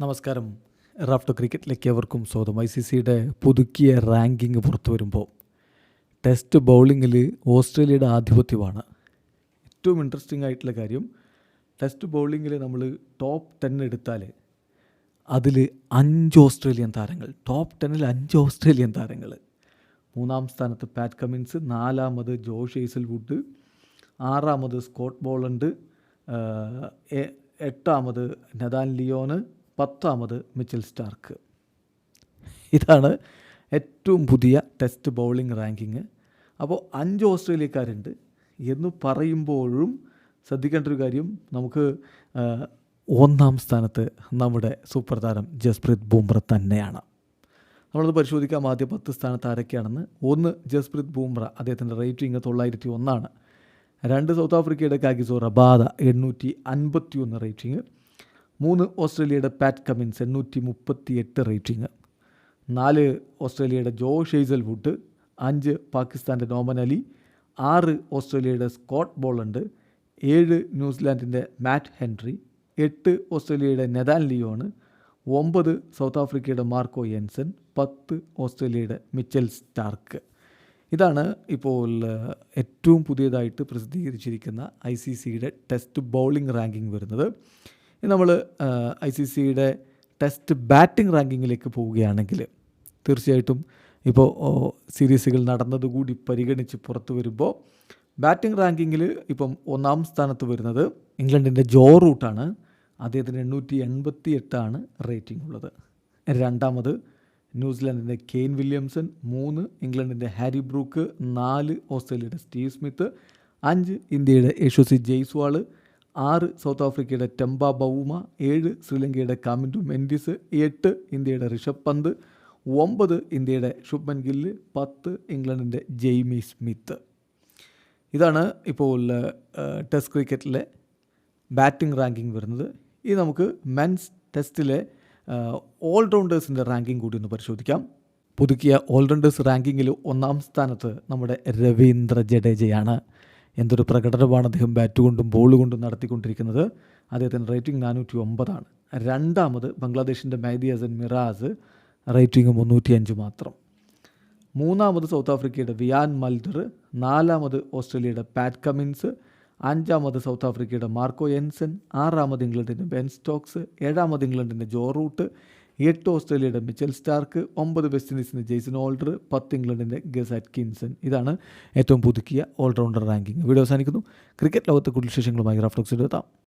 നമസ്കാരം. റാഫ്റ്റോ ക്രിക്കറ്റിലേക്ക് എവർക്കും സ്വാഗതം. I C സിയുടെ പുതുക്കിയ റാങ്കിങ് പുറത്തു വരുമ്പോൾ ടെസ്റ്റ് ബൗളിങ്ങിൽ ഓസ്ട്രേലിയയുടെ ആധിപത്യമാണ്. ഏറ്റവും ഇൻട്രസ്റ്റിംഗ് ആയിട്ടുള്ള കാര്യം ടെസ്റ്റ് ബൗളിങ്ങിൽ നമ്മൾ ടോപ്പ് ടെൻ എടുത്താൽ അതിൽ അഞ്ച് ഓസ്ട്രേലിയൻ താരങ്ങൾ ടോപ്പ് ടെന്നിൽ അഞ്ച് ഓസ്ട്രേലിയൻ താരങ്ങൾ. മൂന്നാം സ്ഥാനത്ത് പാറ്റ് കമിൻസ് നാലാമത് ജോഷ് ഏസൽവുഡ് ആറാമത് സ്കോട്ട് ബോളണ്ട് എട്ടാമത് നദാൻ ലിയോന് പത്താമത് മിച്ചൽ സ്റ്റാർക്ക്. ഇതാണ് ഏറ്റവും പുതിയ ടെസ്റ്റ് ബൗളിംഗ് റാങ്കിങ്. അപ്പോൾ അഞ്ച് ഓസ്ട്രേലിയക്കാരുണ്ട്. എന്ന് പറയുമ്പോഴും ശ്രദ്ധിക്കേണ്ട ഒരു കാര്യം നമുക്ക് ഒന്നാം സ്ഥാനത്ത് നമ്മുടെ സൂപ്പർ താരം ജസ്പ്രീത് ബുംറ തന്നെയാണ്. നമ്മളത് പരിശോധിക്കാം ആദ്യ പത്ത് സ്ഥാനത്ത് ആരൊക്കെയാണെന്ന്. ഒന്ന് ജസ്പ്രീത് ബുംറ. അദ്ദേഹത്തിന്റെ റേറ്റിംഗ് തൊള്ളായിരത്തി ഒന്നാണ്. രണ്ട് സൗത്ത് ആഫ്രിക്കയുടെ കാഗിസോ റബാദ എണ്ണൂറ്റി അൻപത്തി ഒന്ന് റേറ്റിംഗ്. മൂന്ന് ഓസ്ട്രേലിയയുടെ പാറ്റ് കമിൻസ് എണ്ണൂറ്റി മുപ്പത്തി എട്ട് റേറ്റിംഗ്. നാല് ഓസ്ട്രേലിയയുടെ ജോ ഷെയ്സൽ വുഡ് അഞ്ച് പാകിസ്ഥാന്റെ നോമൻ അലി ആറ് ഓസ്ട്രേലിയയുടെ സ്കോട്ട് ബോളണ്ട് ഏഴ് ന്യൂസിലാൻഡിന്റെ മാറ്റ് ഹെൻറി എട്ട് ഓസ്ട്രേലിയയുടെ നെതാൻ ലിയോണ് ഒമ്പത് സൗത്ത് ആഫ്രിക്കയുടെ മാർക്കോ യെൻസൺ പത്ത് ഓസ്ട്രേലിയയുടെ മിച്ചൽ സ്റ്റാർക്ക്. ഇതാണ് ഇപ്പോൾ ഏറ്റവും പുതിയതായിട്ട് പ്രസിദ്ധീകരിച്ചിരിക്കുന്ന ഐ സി സിയുടെ ടെസ്റ്റ് ബൗളിംഗ് റാങ്കിംഗ് വരുന്നത്. നമ്മൾ ഐ സി സിയുടെ ടെസ്റ്റ് ബാറ്റിംഗ് റാങ്കിങ്ങിലേക്ക് പോവുകയാണെങ്കിൽ തീർച്ചയായിട്ടും ഇപ്പോൾ സീരീസുകൾ നടന്നതുകൂടി പരിഗണിച്ച് പുറത്തു വരുമ്പോൾ ബാറ്റിംഗ് റാങ്കിങ്ങിൽ ഇപ്പം ഒന്നാം സ്ഥാനത്ത് വരുന്നത് ഇംഗ്ലണ്ടിന്റെ ജോ റൂട്ടാണ്. അദ്ദേഹത്തിന് എണ്ണൂറ്റി എൺപത്തി എട്ടാണ് റേറ്റിംഗ് ഉള്ളത്. രണ്ടാമത് ന്യൂസിലാൻഡിന്റെ കെയ്ൻ വില്യംസൺ മൂന്ന് ഇംഗ്ലണ്ടിന്റെ ഹാരി ബ്രൂക്ക് നാല് ഓസ്ട്രേലിയയുടെ സ്റ്റീവ് സ്മിത്ത് അഞ്ച് ഇന്ത്യയുടെ യശസ്വി ജയ്സ്വാൾ ആറ് സൗത്ത് ആഫ്രിക്കയുടെ ടെമ്പ ബൗമ ഏഴ് ശ്രീലങ്കയുടെ കാമിൻഡു മെൻഡിസ് എട്ട് ഇന്ത്യയുടെ ഋഷഭ് പന്ത് ഒമ്പത് ഇന്ത്യയുടെ ശുഭ്മൻ ഗില്ല് പത്ത് ഇംഗ്ലണ്ടിന്റെ ജെയ്മി സ്മിത്ത്. ഇതാണ് ഇപ്പോൾ ടെസ്റ്റ് ക്രിക്കറ്റിലെ ബാറ്റിംഗ് റാങ്കിങ് വരുന്നത്. ഇനി നമുക്ക് മെൻസ് ടെസ്റ്റിലെ ഓൾറൗണ്ടേഴ്സിന്റെ റാങ്കിങ് കൂടി ഒന്ന് പരിശോധിക്കാം. പുതുക്കിയ ഓൾറൗണ്ടേഴ്സ് റാങ്കിങ്ങിൽ ഒന്നാം സ്ഥാനത്ത് നമ്മുടെ രവീന്ദ്ര ജഡേജയാണ്. എന്തൊരു പ്രകടനമാണ് അദ്ദേഹം ബാറ്റ് കൊണ്ടും ബോൾ കൊണ്ടും നടത്തിക്കൊണ്ടിരിക്കുന്നത്. അദ്ദേഹത്തിന്റെ റേറ്റിംഗ് നാനൂറ്റി ഒമ്പതാണ് രണ്ടാമത് ബംഗ്ലാദേശിന്റെ മൈദി അസൻ മിറാസ് റേറ്റിംഗ് മുന്നൂറ്റി അഞ്ച് മാത്രം. മൂന്നാമത് സൗത്ത് ആഫ്രിക്കയുടെ വിയാൻ മൽഡർ നാലാമത് ഓസ്ട്രേലിയയുടെ പാറ്റ് കമിൻസ് അഞ്ചാമത് സൗത്ത് ആഫ്രിക്കയുടെ മാർക്കോ എൻസൻ ആറാമത് ഇംഗ്ലണ്ടിന്റെ ബെൻ സ്റ്റോക്സ് ഏഴാമത് ഇംഗ്ലണ്ടിന്റെ ജോ റൂട്ട് എട്ട് ഓസ്ട്രേലിയയുടെ മിച്ചൽ സ്റ്റാർക്ക് ഒമ്പത് വെസ്റ്റ് ഇൻഡീസിന്റെ ജെയ്സൺ ഓൾഡർ പത്ത് ഇംഗ്ലണ്ടിന്റെ ഗസ് അറ്റ്കിൻസൺ. ഇതാണ് ഏറ്റവും പുതുക്കിയ ഓൾറൗണ്ടർ റാങ്കിങ് വീഡിയോ അവസാനിക്കുന്നു. ക്രിക്കറ്റ് ലോകത്തെ കൂടുതൽ വിശേഷങ്ങളുമായി റാഫ്റ്റോക്സ് എത്താം.